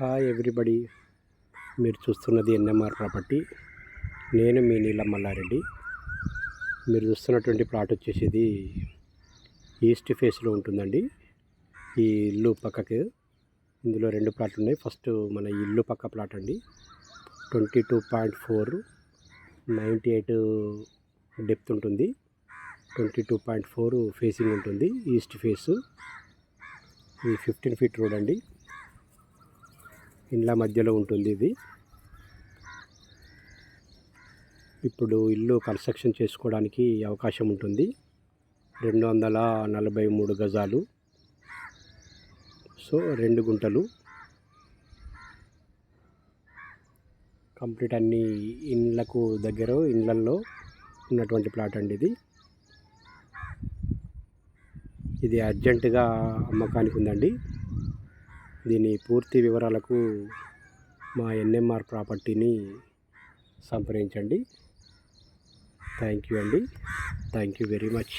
Hi everybody మీరు చూస్తున్నది NMR property. నేను మీ నీలం మల్లారెడ్డి. మీరు చూస్తున్నటువంటి ప్లాట్ వచ్చేసి ఈస్ట్ ఫేస్లో ఉంటుందండి. ఈ ఇల్లు పక్కకి. ఇందులో రెండు ప్లాట్లు ఉన్నాయి. ఫస్ట్ మన ఇల్లు పక్క ప్లాట్ అండి. Twenty two point four ninety eight depth ఉంటుంది. Twenty two point four facing ఉంటుంది. East face. ఇది ఫిఫ్టీన్ ఫీట్ రోడ్ అండి. ఇండ్ల మధ్యలో ఉంటుంది ఇది. ఇప్పుడు ఇల్లు కన్స్ట్రక్షన్ చేసుకోవడానికి అవకాశం ఉంటుంది. రెండు వందల నలభై మూడు గజాలు. సో రెండు గుంటలు. కంప్లీట్ అన్ని ఇండ్లకు దగ్గర ఇండ్లల్లో ఉన్నటువంటి ప్లాట్ అండి ఇది. ఇది అర్జెంటుగా అమ్మకానికి ఉందండి. దీని పూర్తి వివరాలకు మా ఎన్ఎంఆర్ ప్రాపర్టీని సంప్రదించండి. థ్యాంక్ యూ అండి. Thank you very much.